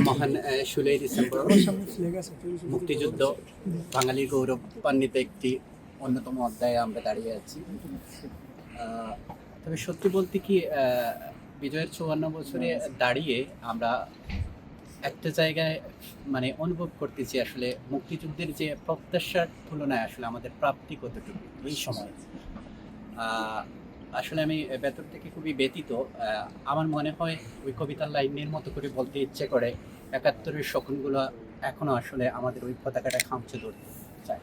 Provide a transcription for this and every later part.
মহান ষোলোই ডিসেম্বর মুক্তিযুদ্ধ বাঙালির গৌরবান্বিত একটি অন্যতম অধ্যায়ে আমরা দাঁড়িয়ে আছি। তবে সত্যি বলতে কি আহ, বিজয়ের চুয়ান্ন বছরে দাঁড়িয়ে আমরা একটা জায়গায় মানে অনুভব করতেছি আসলে মুক্তিযুদ্ধের যে প্রত্যাশার তুলনায় আসলে আমাদের প্রাপ্তি কতটুকু এই সময়। আসলে আমি ভেতর থেকে খুবই ব্যতীত আমার মনে হয় ওই কবিতার লাইনের মতো করে বলতে ইচ্ছে করে। একাত্তরের শকুনগুলো এখনও আসলে আমাদের ওই পতাকাটা খামচে ধরতে চায়।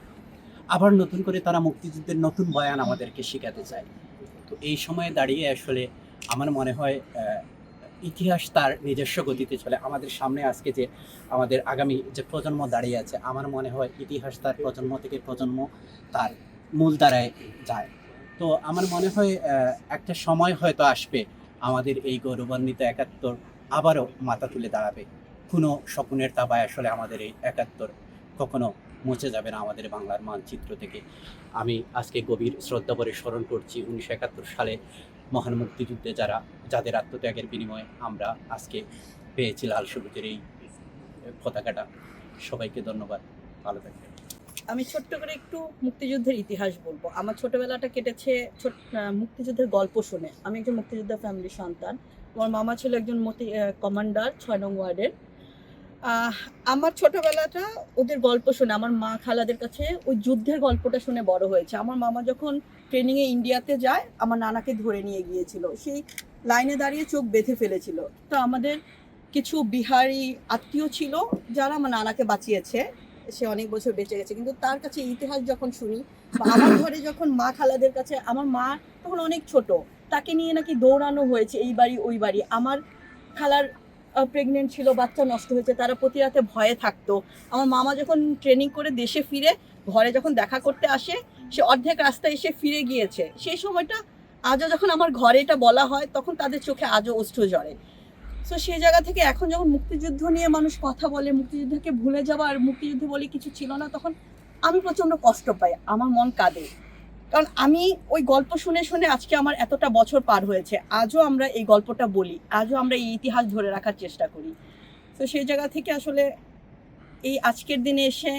আবার নতুন করে তারা মুক্তিযুদ্ধের নতুন বয়ান আমাদেরকে শেখাতে চায়। তো এই সময়ে দাঁড়িয়ে আসলে আমার মনে হয় ইতিহাস তার নিজস্ব গতিতে চলে। আমাদের সামনে আজকে যে আমাদের আগামী যে প্রজন্ম দাঁড়িয়ে আছে, আমার মনে হয় ইতিহাস তার প্রজন্ম থেকে প্রজন্ম তার মূল দ্বারায় যায়। তো আমার মনে হয় একটা সময় হয়তো আসবে আমাদের এই গৌরবান্বিত একাত্তর আবারও মাথা তুলে দাঁড়াবে। কোনো স্বপ্নের তাবায় আসলে আমাদের এই একাত্তর কখনো মুছে যাবে না আমাদের বাংলার মানচিত্র থেকে। আমি আজকে গভীর শ্রদ্ধা করে স্মরণ করছি উনিশশো একাত্তর সালে মহান মুক্তিযুদ্ধে যারা, যাদের আত্মত্যাগের বিনিময়ে আমরা আজকে পেয়েছি লাল সবুজের এই পতাকাটা। সবাইকে ধন্যবাদ। ভালো থাকবেন। আমি ছোট্ট করে একটু মুক্তিযুদ্ধের ইতিহাস বলব। আমার ছোটবেলাটা কেটেছে মুক্তিযুদ্ধের গল্প শুনে। আমি একজন মুক্তিযোদ্ধা ফ্যামিলির সন্তান। আমার মামা ছিল একজন মতি কমান্ডার ছয় নং ওয়ার্ডের। আমার ছোটবেলাটা ওদের গল্প শুনে, আমার মা খালাদের কাছে ওই যুদ্ধের গল্পটা শুনে বড় হয়েছে। আমার মামা যখন ট্রেনিংয়ে ইন্ডিয়াতে যায়, আমার নানাকে ধরে নিয়ে গিয়েছিল। সেই লাইনে দাঁড়িয়ে চোখ বেঁধে ফেলেছিল। তো আমাদের কিছু বিহারি আত্মীয় ছিল যারা আমার নানাকে বাঁচিয়েছে। সে অনেক বছর বেঁচে গেছে। কিন্তু তার কাছে ইতিহাস যখন শুনি আমার ঘরে যখন মা খালাদের কাছে, আমার মা তখন অনেক ছোট, তাকে নিয়ে নাকি দৌড়ানো হয়েছে, এই বাড়ি, ওই বাড়ি। আমার খালার প্রেগনেন্ট ছিল, বাচ্চা নষ্ট হয়েছে, তারা প্রতি রাতে ভয়ে থাকতো। আমার মামা যখন ট্রেনিং করে দেশে ফিরে, ঘরে যখন দেখা করতে আসে, সে অর্ধেক রাস্তায় এসে ফিরে গিয়েছে। সেই সময়টা আজও যখন আমার ঘরে এটা বলা হয়, তখন তাদের চোখে আজও অস্ত্র জড়ে তো সেই জায়গা থেকে এখন যখন মুক্তিযুদ্ধ নিয়ে মানুষ কথা বলে, মুক্তিযুদ্ধকে ভুলে যাওয়া আর মুক্তিযুদ্ধ বলে কিছু ছিল না, তখন আমি প্রচণ্ড কষ্ট পাই, আমার মন কাঁদে। কারণ আমি ওই গল্প শুনে শুনে আজকে আমার এতটা বছর পার হয়েছে, আজও আমরা এই গল্পটা বলি, আজও আমরা এই ইতিহাস ধরে রাখার চেষ্টা করি। তো সেই জায়গা থেকে আসলে এই আজকের দিনে এসে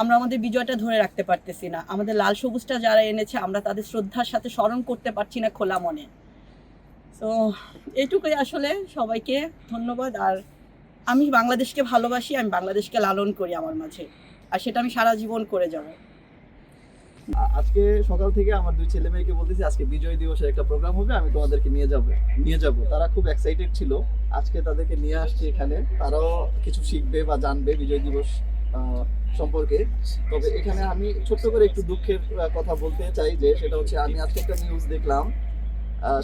আমরা আমাদের বিজয়টা ধরে রাখতে পারতেছি না। আমাদের লাল সবুজটা যারা এনেছে, আমরা তাদের শ্রদ্ধার সাথে স্মরণ করতে পারছি না খোলা মনে। তো এইটুকুই আসলে সবাইকে ধন্যবাদ। আর আমি বাংলাদেশকে ভালোবাসি, আমি বাংলাদেশকে লালন করি আমার মাঝে। আর সেটা আমি সারা জীবন করে যাব। আজকে সকাল থেকে আমার দুই ছেলে মেয়েকে বলতেছি, আজকে বিজয় দিবসের একটা প্রোগ্রাম হবে, আমি তোমাদেরকে নিয়ে যাব নিয়ে যাব। তারা খুব এক্সাইটেড ছিল। আজকে তাদেরকে নিয়ে আসছি এখানে। তারাও কিছু শিখবে বা জানবে বিজয় দিবস সম্পর্কে। তবে এখানে আমি ছোট্ট করে একটু দুঃখের কথা বলতে চাই যে, সেটা হচ্ছে আমি আজকে একটা নিউজ দেখলাম।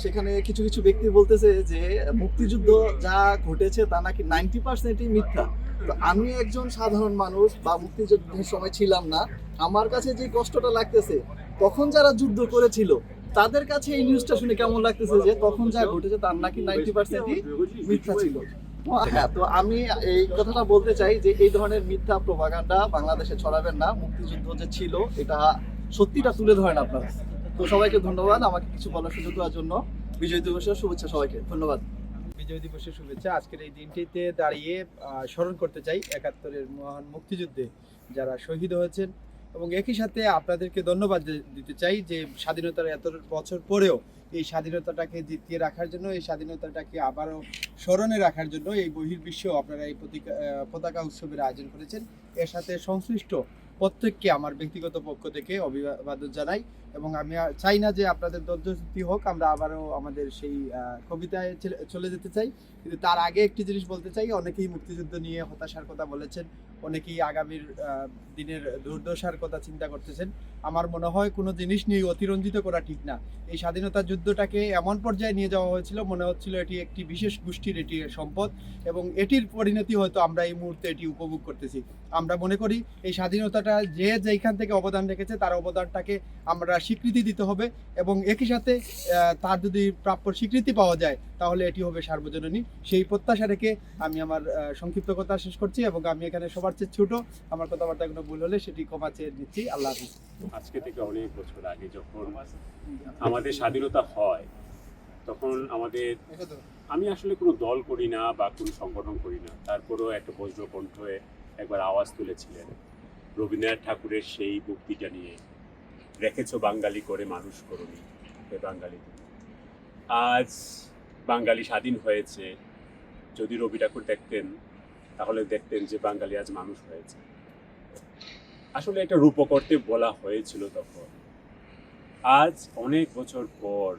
সেখানে কিছু কিছু ব্যক্তি বলতেছে যে মুক্তিযুদ্ধ যা ঘটেছে তা নাকি নাইনটি পার্সেন্টই মিথ্যা। তো আমি একজন সাধারণ মানুষ বা মুক্তিযুদ্ধের সময় ছিলাম না। আমার কাছে যে কষ্টটা লাগতেছে, তখন যারা যুদ্ধ করেছিল, তাদের কাছে এই নিউজটা শুনে কেমন লাগতেছে যে তখন যা ঘটেছে তার নাকি নাইনটি পার্সেন্টই মিথ্যা ছিল। হ্যাঁ তো আমি এই কথাটা বলতে চাই যে এই ধরনের মিথ্যা প্রভাগান্ডা বাংলাদেশে ছড়াবেন না। মুক্তিযুদ্ধ যে ছিল, এটা সত্যিটা তুলে ধরেন আপনারা। তো সবাইকে ধন্যবাদ আমাকে কিছু বলার সুযোগ দেওয়ার জন্য। বিজয় দিবসের শুভেচ্ছা সবাইকে, ধন্যবাদ। বিজয় দিবসের শুভেচ্ছা। আজকের এই দিনটিতে দাঁড়িয়ে স্মরণ করতে চাই একাত্তরের মহান মুক্তিযুদ্ধে যারা শহীদ হয়েছেন। এবং একই সাথে আপনাদেরকে ধন্যবাদ দিতে চাই যে স্বাধীনতার এত বছর পরেও এই স্বাধীনতাটাকে জিতিয়ে রাখার জন্য, এই স্বাধীনতাটাকে আবারও স্মরণে রাখার জন্য এই বহির্বিশ্ব আপনারা এই পতিকা- পতাকা উৎসবের আয়োজন করেছেন। এর সাথে সংশ্লিষ্ট প্রত্যেককে আমার ব্যক্তিগত পক্ষ থেকে অভিবাদন জানাই। এবং আমি চাই না যে আপনাদের দর্শতি হোক, আমরা আবারও আমাদের সেই কবিতায় চলে- যেতে চাই। কিন্তু তার আগে একটি জিনিস বলতে চাই, অনেকেই মুক্তিযুদ্ধ নিয়ে হতাশার কথা বলেছেন, অনেকেই আগামীর দিনের দুর্দশার কথা চিন্তা করতেছেন। আমার মনে হয় কোনো জিনিস নিয়ে অতিরঞ্জিত করা ঠিক না। এই স্বাধীনতা যুদ্ধটাকে এমন পর্যায়ে নিয়ে যাওয়া হয়েছিল, মনে হচ্ছিল এটি একটি বিশেষ গোষ্ঠীর, এটি সম্পদ, এবং এটির পরিণতি হয়তো আমরা এই মুহূর্তে এটি উপভোগ করতেছি। আমরা মনে করি, এই স্বাধীনতাটা যে যেখান থেকে অবদান রেখেছে, তার অবদানটাকে আমরা স্বীকৃতি দিতে হবে এবং একই সাথে তার যদি প্রাপ্য স্বীকৃতি পাওয়া যায় তাহলে এটি হবে সার্বজনীন। সেই প্রত্যাশা রেখে আমি আমার সংক্ষিপ্ত কথা শেষ করছি এবং আমি এখানে সবার চেয়ে ছোট। আমার কথাবার্তা কোনো ভুল হলে সেটি ক্ষমা চেয়ে নিচ্ছি। আল্লাহ হাফিজ। আজকে থেকে অনেক বছর আগে যখন আমাদের স্বাধীনতা হয় তখন আমাদের আমি আসলে কোনো দল করি না বা কোনো সংগঠন করি না। তারপরেও একটা বজ্রকণ্ঠ হয়ে একবার আওয়াজ তুলেছিলেন রবীন্দ্রনাথ ঠাকুরের সেই মুক্তিটা নিয়ে। রেখেছ বাঙালি করে মানুষ করুনি হে বাঙালি আজ বাঙালি স্বাধীন হয়েছে। যদি রবি ঠাকুর দেখতেন, তাহলে দেখতেন যে বাঙালি আজ মানুষ হয়েছে। আসলে একটা রূপকর্তে বলা হয়েছিল তখন। আজ অনেক বছর পর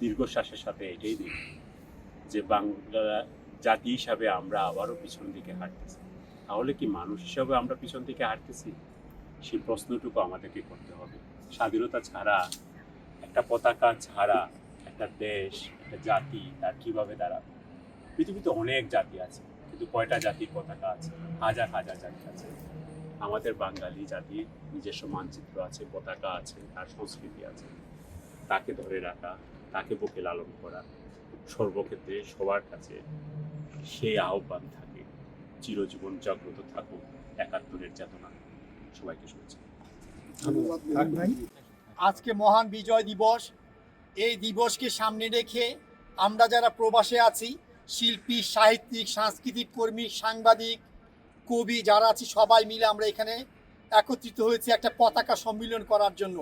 দীর্ঘশ্বাসের সাথে এটাই দেখি যে বাংলা জাতি হিসাবে আমরা আবারও পিছন দিকে হাঁটতেছি। তাহলে কি মানুষ হিসাবে আমরা পিছন দিকে হাঁটতেছি? সেই প্রশ্নটুকু আমাদেরকে করতে হবে। স্বাধীনতা ছাড়া একটা পতাকা ছাড়া একটা দেশ, একটা জাতি তার কীভাবে দাঁড়াবে? পৃথিবীতে অনেক জাতি আছে, কিন্তু কয়টা জাতির পতাকা আছে? হাজার হাজার জাতি আছে। আমাদের বাঙালি জাতির নিজস্ব মানচিত্র আছে, পতাকা আছে, তার সংস্কৃতি আছে। তাকে ধরে রাখা, তাকে বুকে লালন করা, সর্বক্ষেত্রে সবার কাছে সেই আহ্বান থাকে। চিরজীবন জাগ্রত থাকুক একাত্তরের চেতনা। সবাইকে শুনেছি আজকে মহান বিজয় দিবস। এই দিবসকে সামনে রেখে আমরা যারা প্রবাসে আছি শিল্পী সাহিত্যিক সাংস্কৃতিক কর্মী সাংবাদিক কবি যারা আছি সবাই মিলে আমরা এখানে একত্রিত হয়েছি একটা পতাকা সম্মিলন করার জন্য।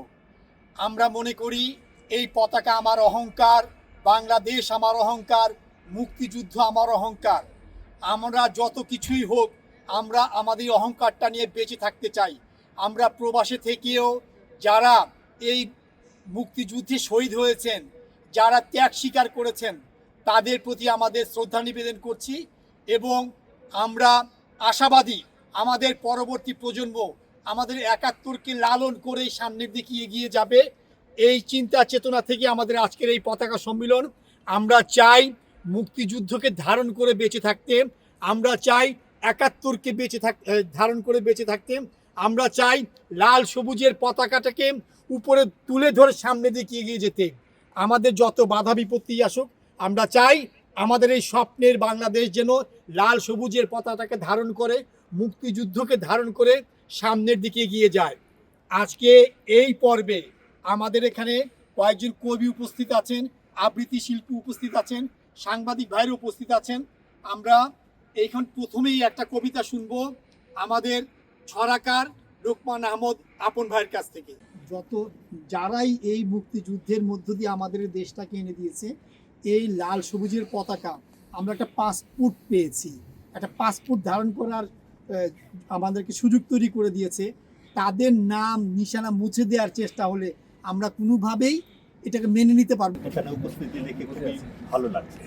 আমরা মনে করি এই পতাকা আমার অহংকার বাংলাদেশ আমার অহংকার মুক্তিযুদ্ধ আমার অহংকার। আমরা যত কিছুই হোক আমরা আমাদের অহংকারটা নিয়ে বেঁচে থাকতে চাই। আমরা প্রবাসে থেকেও যারা এই মুক্তিযুদ্ধে শহীদ হয়েছেন, যারা ত্যাগ স্বীকার করেছেন, তাদের প্রতি আমাদের শ্রদ্ধা নিবেদন করছি এবং আমরা আশাবাদী আমাদের পরবর্তী প্রজন্ম আমাদের একাত্তরকে লালন করে সামনের দিকে এগিয়ে যাবে। এই চিন্তা চেতনা থেকে আমাদের আজকের এই পতাকা সম্মেলন। আমরা চাই মুক্তিযুদ্ধকে ধারণ করে বেঁচে থাকতে। আমরা চাই একাত্তরকে বেঁচে থাক ধারণ করে বেঁচে থাকতে। আমরা চাই লাল সবুজের পতাকাটাকে উপরে তুলে ধরে সামনে দিকে এগিয়ে যেতে। আমাদের যত বাধা বিপত্তি আসুক, আমরা চাই আমাদের এই স্বপ্নের বাংলাদেশ যেন লাল সবুজের পতাকাকে ধারণ করে, মুক্তিযুদ্ধকে ধারণ করে সামনের দিকে এগিয়ে যায়। আজকে এই পর্বে আমাদের এখানে কয়েকজন কবি উপস্থিত আছেন, আবৃত্তি শিল্পী উপস্থিত আছেন, সাংবাদিক ভাইরা উপস্থিত আছেন। আমরা এইখান প্রথমেই একটা কবিতা শুনব আমাদের ছড়াকার লোকমান আহমদ আপন ভাইয়ের কাছ থেকে। যত যারাই এই মুক্তিযুদ্ধের মধ্য দিয়ে আমাদের দেশটাকে এনে দিয়েছে এই লাল সবুজের পতাকা আমরা একটা পাসপোর্ট পেয়েছি। একটা পাসপোর্ট ধারণ করার আমাদেরকে সুযোগ তৈরি করে দিয়েছে। তাদের নাম নিশানা মুছে দেওয়ার চেষ্টা হলে আমরা কোনোভাবেই এটাকে মেনে নিতে পারব না। এখানে উপস্থিতি দেখে খুবই ভালো লাগছে।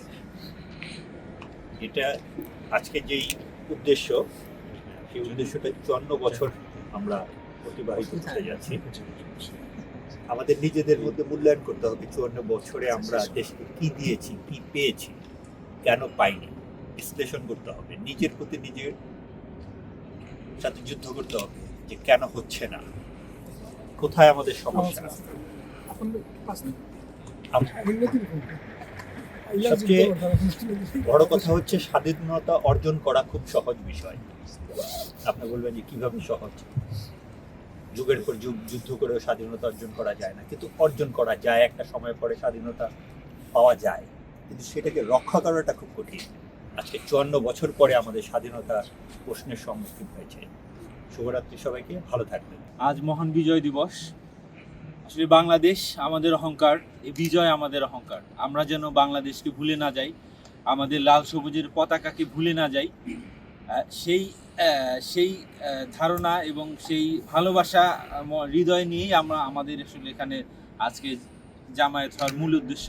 এটা আজকে যেই উদ্দেশ্য সেই উদ্দেশ্যটা চুয়ান্ন বছর আমরা অতিবাহিত করতে যাচ্ছি। আমাদের নিজেদের মধ্যে মূল্যায়ন করতে হবে চুয়ান্ন বছরে আমরা দেশকে কি দিয়েছি কি পেয়েছি কেন পাইনি। বিশ্লেষণ করতে হবে নিজের প্রতি নিজের সাথে যুদ্ধ করতে হবে যে কেন হচ্ছে না। কোথায় আমাদের সমস্যা? সবচেয়ে বড় কথা হচ্ছে স্বাধীনতা অর্জন করা খুব সহজ বিষয়। আপনি বলবেন যে কীভাবে সহজ? যুগের পর যুগ, যুদ্ধ করেও স্বাধীনতা অর্জন করা যায় না, কিন্তু অর্জন করা যায়, একটা সময় পরে স্বাধীনতা পাওয়া যায়। কিন্তু সেটাকে রক্ষা করাটা খুব কঠিন। আজকে চুয়ান্ন বছর পরে আমাদের স্বাধীনতা প্রশ্নের সম্মুখীন হয়েছে। শুভরাত্রি সবাইকে, ভালো থাকবেন। আজ মহান বিজয় দিবস। আসলে বাংলাদেশ আমাদের অহংকার বিজয় আমাদের অহংকার। আমরা যেন বাংলাদেশকে ভুলে না যাই, আমাদের লাল সবুজের পতাকাকে ভুলে না যাই সেই সেই ধারণা এবং সেই ভালোবাসা হৃদয় নিয়েই আমরা আমাদের আসলে এখানে আজকে জামায়াত হওয়ার মূল উদ্দেশ্য।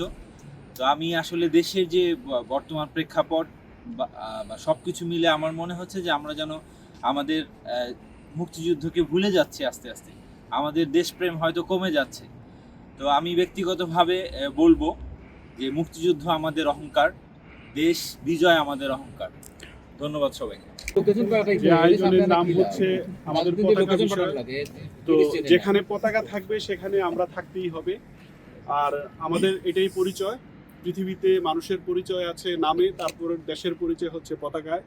তো আমি আসলে দেশের যে বর্তমান প্রেক্ষাপট বা সব কিছু মিলে আমার মনে হচ্ছে যে আমরা যেন আমাদের মুক্তিযুদ্ধকে ভুলে যাচ্ছি আস্তে আস্তে। আমাদের দেশপ্রেম হয়তো কমে যাচ্ছে। তো আমি ব্যক্তিগতভাবে বলব যে মুক্তিযুদ্ধ আমাদের অহংকার দেশ বিজয় আমাদের অহংকার। ধন্যবাদ সবাইকে। নাম হচ্ছে আমাদের পতাকা বিষয় তো যেখানে পতাকা থাকবে সেখানে আমরা থাকতেই হবে। আর আমাদের এটাই পরিচয় পৃথিবীতে মানুষের পরিচয় আছে নামে তারপর দেশের পরিচয় হচ্ছে পতাকায়।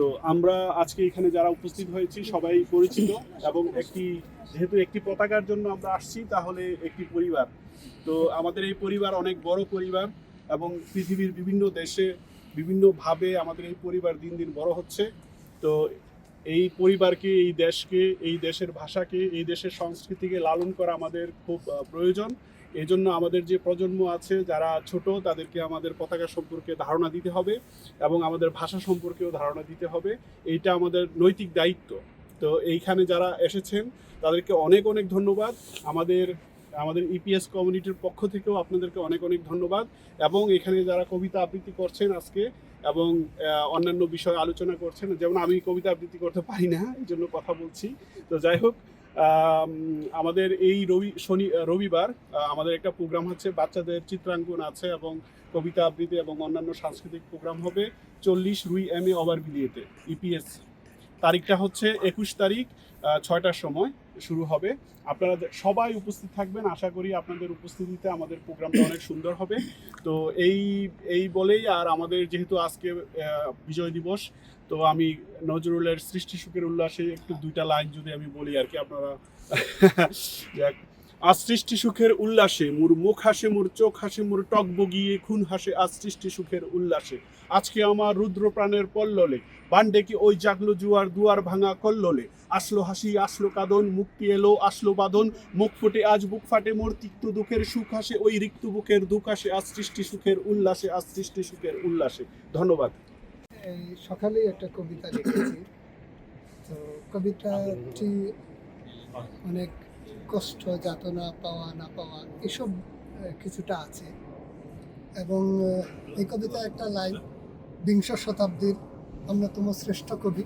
তো আমরা আজকে এখানে যারা উপস্থিত হয়েছি, সবাই পরিচিত এবং একটি, যেহেতু একটি পতাকার জন্য আমরা আসছি, তাহলে একটি পরিবার। তো আমাদের এই পরিবার অনেক বড় পরিবার এবং পৃথিবীর বিভিন্ন দেশে বিভিন্নভাবে আমাদের এই পরিবার দিন দিন বড় হচ্ছে। তো এই পরিবারকে, এই দেশকে, এই দেশের ভাষাকে, এই দেশের সংস্কৃতিকে লালন করা আমাদের খুব প্রয়োজন। এই জন্য আমাদের যে প্রজন্ম আছে, যারা ছোট, তাদেরকে আমাদের পতাকা সম্পর্কে ধারণা দিতে হবে এবং আমাদের ভাষা সম্পর্কেও ধারণা দিতে হবে। এইটা আমাদের নৈতিক দায়িত্ব। তো এইখানে যারা এসেছেন, তাদেরকে অনেক অনেক ধন্যবাদ। আমাদের আমাদের ইপিএস কমিউনিটির পক্ষ থেকেও আপনাদেরকে অনেক অনেক ধন্যবাদ। এবং এখানে যারা কবিতা আবৃত্তি করছেন আজকে এবং অন্যান্য বিষয় আলোচনা করছেন। যেমন আমি কবিতা আবৃত্তি করতে পারি না, এই জন্য কথা বলছি। তো যাই হোক আমাদের এই রবি, শনি রবিবার আমাদের একটা প্রোগ্রাম হচ্ছে, বাচ্চাদের চিত্রাঙ্কন আছে এবং কবিতা আবৃত্তি এবং অন্যান্য সাংস্কৃতিক প্রোগ্রাম হবে চল্লিশ রুই এম এ ওভার বিলিয়েতে ইপিএস তারিখটা হচ্ছে একুশ তারিখ ছয়টার সময় শুরু হবে। আপনারা সবাই উপস্থিত থাকবেন। আশা করি আপনাদের উপস্থিতিতে আমাদের প্রোগ্রামটা অনেক সুন্দর হবে। তো এই এই বলেই আর আমাদের যেহেতু আজকে বিজয় দিবস, তো আমি নজরুলের সৃষ্টি সুখের উল্লাসে একটু দুইটা লাইন যদি আমি বলি আর কি, আপনারা আজ সৃষ্টি সুখের উল্লাসে, মোর মুখ হাসে, মোর চোখ হাসে, মোর টক বগিয়ে খুন হাসে আজ সৃষ্টি সুখের উল্লাসে। আজকে আমার রুদ্র প্রাণের পল্ললে বান্ডে কি ওই জাগলো জুয়ার দুয়ার ভাঙা কল্লোলে? আসলো হাসি, আসলো কাদন, মুক্তি এলো, আসলো বাদন মুখ ফুটে আজ বুক ফাটে মোর তিক্ত দুঃখের সুখ আসে ওই রিক্ত বুকের দুঃখ আসে আজ সৃষ্টি সুখের উল্লাসে, আজ সৃষ্টি সুখের উল্লাসে। ধন্যবাদ। সকালেই একটা কবিতা লিখেছি। তো কবিতাটি অনেক কষ্ট, যাতনা পাওয়া, না পাওয়া, এসব কিছুটা আছে। এবং এই কবিতা একটা লাইন, বিংশ শতাব্দীর অন্যতম শ্রেষ্ঠ কবি,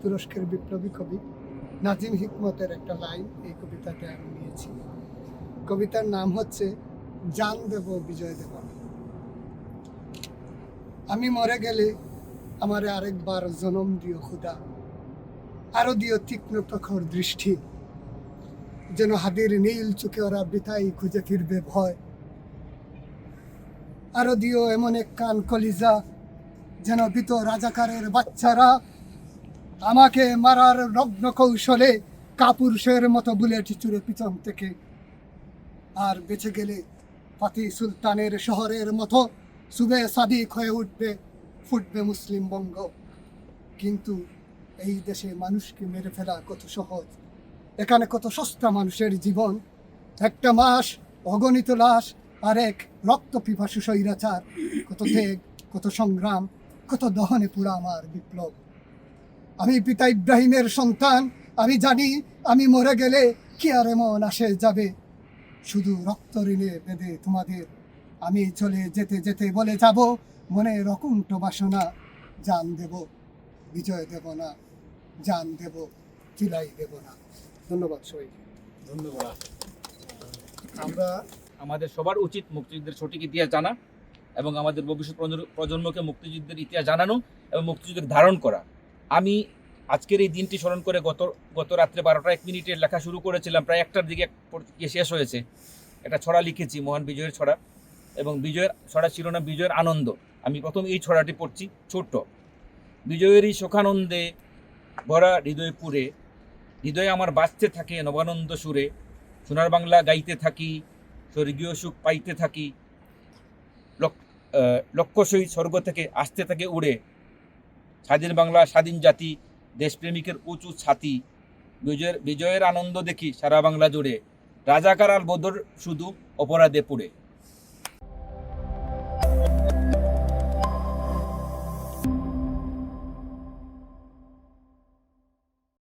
তুরস্কের বিপ্লবী কবি, নাজিম হিকমতের একটা লাইন এই কবিতাতে আমি নিয়েছি। কবিতার নাম হচ্ছে, জান দেব, বিজয় দেব আমি মরে গেলে আমারে আরেকবার জনম দিও খুদা। আরও দিও তীক্ষ্ণ প্রখর দৃষ্টি। যেন হাদির নীল চোখে ওরা বিতাই খুঁজে ফিরবে ভয়। আরও দিও এমন এক কান কলিজা যেন বিত রাজাকারের বাচ্চারা আমাকে মারার নগ্ন কৌশলে কাপুরুষের মতো বুলেট চুরে পিছন থেকে। আর বেঁচে গেলে ফাতি সুলতানের শহরের মতো সুবে সাদিক হয়ে উঠবে, ফুটবে মুসলিম বঙ্গ। কিন্তু এই দেশে মানুষকে মেরে ফেলা কত সহজ? এখানে কত সস্তা মানুষের জীবন। একটা মাস, অগণিত লাশ, আর এক রক্ত পিপাসু স্বৈরাচার। কত ত্যাগ, কত সংগ্রাম, কত দহনে পুরা আমার বিপ্লব। আমি পিতা ইব্রাহিমের সন্তান, আমি জানি, আমি মরে গেলে কি আর এমন আসে যাবে। শুধু রক্ত ঋণে বেঁধে তোমাদের। আমি চলে যেতে যেতে বলে যাব মনে রকুণ্ঠ বাসনা। জান দেব, বিজয় দেব না, জান দেব চিলাই দেব না। ধন্যবাদ সবাইকে। ধন্যবাদ। আমরা আমাদের সবার উচিত মুক্তিযুদ্ধের সঠিক ইতিহাস জানা এবং আমাদের ভবিষ্যৎ প্রজন্ম- প্রজন্মকে মুক্তিযুদ্ধের ইতিহাস জানানো এবং মুক্তিযুদ্ধের ধারণ করা। আমি আজকের এই দিনটি স্মরণ করে গত গত রাত্রে বারোটা এক মিনিটের লেখা শুরু করেছিলাম, প্রায় একটার দিকে গিয়ে শেষ হয়েছে। একটা ছড়া লিখেছি, মহান বিজয়ের ছড়া এবং বিজয়ের ছড়া না বিজয়ের আনন্দ। আমি প্রথম এই ছড়াটি পড়ছি ছোট্ট। বিজয়েরই সুখানন্দে ভরা হৃদয়পুরে হৃদয়ে আমার বাঁচতে থাকে নবানন্দ সুরে। সোনার বাংলা গাইতে থাকি, স্বর্গীয় সুখ পাইতে থাকি। লক্ষ্য সহিত স্বর্গ থেকে আসতে থাকে উড়ে। স্বাধীন বাংলা, স্বাধীন জাতি, দেশপ্রেমিকের উঁচু ছাতি। বিজয়ের বিজয়ের আনন্দ দেখি সারা বাংলা জুড়ে। রাজাকার আর বদর শুধু অপরাধে পুড়ে।